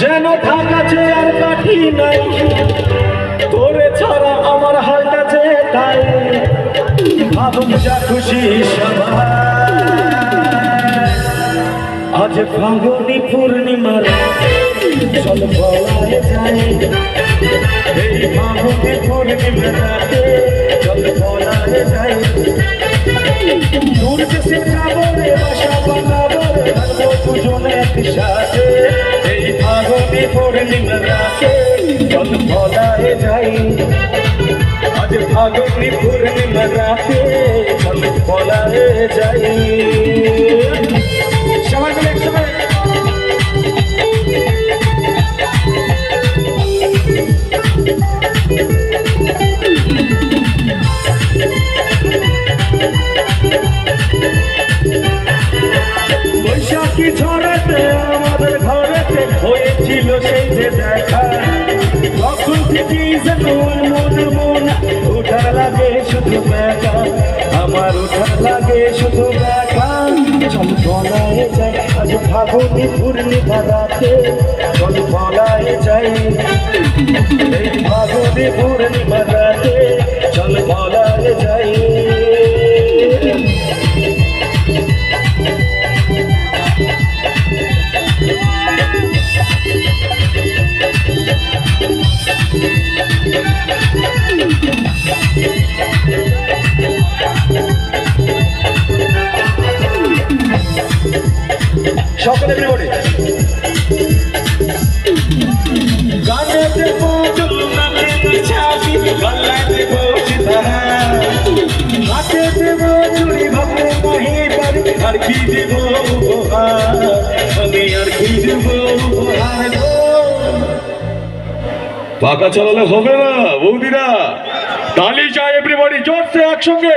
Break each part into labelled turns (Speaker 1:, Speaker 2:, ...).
Speaker 1: যেন থাকা চেয়ার কাঠি নাই, তোরে ছাড়া আমার হালটা যে তাই। ভাবুক যা খুশি আজ ফাগুনি পূর্ণিমার চল বলায় যায় এই ফাগুনি পূর্ণিমার চল বলায় যায় দূর দেশে যাব বাসা বানাবো রে থাকব দুজনে যায় আজ ফাগুনি পূর্ণিমা রাতে চল যায়। শুধু দেখা চল বলায় যাই, আজ ফাগুনি পূর্ণিমা রাতে চল বলায় যাই। এই ফাগুনি পূর্ণিমা দেব
Speaker 2: পাকা চালালে হবে না বৌদিরা। তালি চাই এভরিবডি জোরসে একসঙ্গে।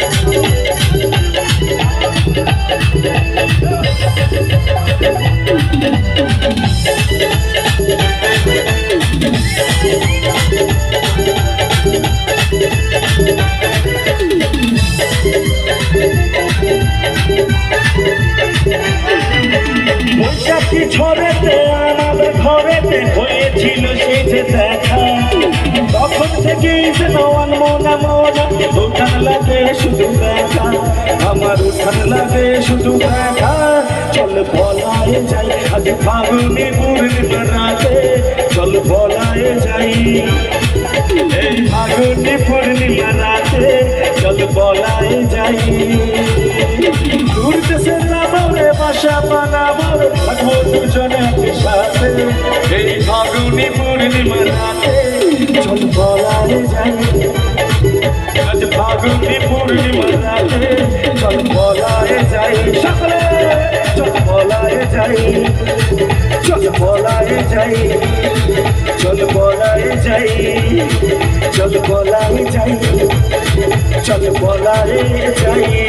Speaker 1: ঝড়েতে আমাদের ঘরেতে হয়েছিল সে যে দেখা। তখন থেকেই যেন মনা মনা উঠান লাগে শুধু দেখা। আমার উঠান লাগে শুধু দেখা। চল বলায় যাই, আজ ফাগুনি পূর্ণিমা রাতে। চল বলায় যাই, এই ফাগুনি পূর্ণিমা রাতে। চল বলায় যাই। বাসা বানাবো থাকব দুজনে সাথে এই ফাগুনি পূর্ণিমা রাতে চল বলায় যাই। আজ ফাগুনি পূর্ণিমা রাতে চল বলায় যাই। সকলে চল বলায় যাই। চল বলায় যাই। চল বলায় যাই। চল বলায় যাই। চল বলায় যাই।